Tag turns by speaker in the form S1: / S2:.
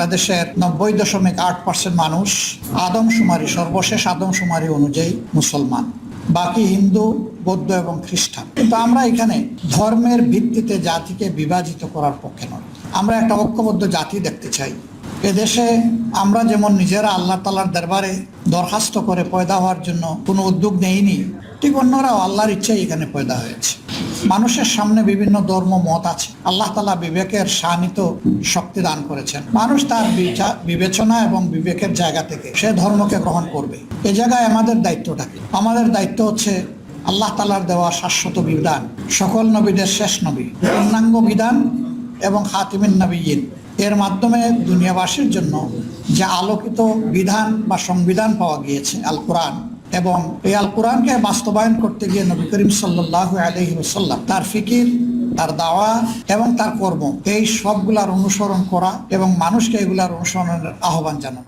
S1: বাংলাদেশের নব্বই দশমিক আট পার্সেন্ট মানুষ আদমশুমারি সর্বশেষ আদমশুমারি অনুযায়ী মুসলমান। বাকি হিন্দু, বৌদ্ধ এবং খ্রিস্টান। কিন্তু আমরা এখানে ধর্মের ভিত্তিতে জাতিকে বিভাজিত করার পক্ষে নয় আমরা একটা ঐক্যবদ্ধ জাতি দেখতে চাই। এদেশে আমরা যেমন নিজেরা আল্লাহ তালার দরবারে দরখাস্ত করে পয়দা হওয়ার জন্য কোনো উদ্যোগ নেইনি ঠিক অন্যরাও আল্লাহর ইচ্ছাই এখানে পয়দা হয়েছে। মানুষের সামনে বিভিন্ন ধর্ম, মত আছে। আল্লাহ তালা বিবেকের শানিত শক্তি দান করেছেন। মানুষ তার বিবেচনা এবং বিবেকের জায়গা থেকে সে ধর্মকে গ্রহণ করবে। এ জায়গায় আমাদের দায়িত্বটা আমাদের দায়িত্ব হচ্ছে আল্লাহ তালার দেওয়া শাশ্বত বিধান। সকল নবীদের শেষ নবী, পূর্ণাঙ্গ বিধান এবং খাতিমিন নবীন। এর মাধ্যমে দুনিয়াবাসীর জন্য যে আলোকিত বিধান বা সংবিধান পাওয়া গিয়েছে আল কোরআন এবং এই আল কোরআনকে বাস্তবায়ন করতে গিয়ে নবী করিম সাল্লাহ আলহি সাল্লাম তার ফিকির, তার দাওয়া এবং তার কর্ম, এই সবগুলার অনুসরণ করা এবং মানুষকে এগুলার অনুসরণের আহ্বান জানানো।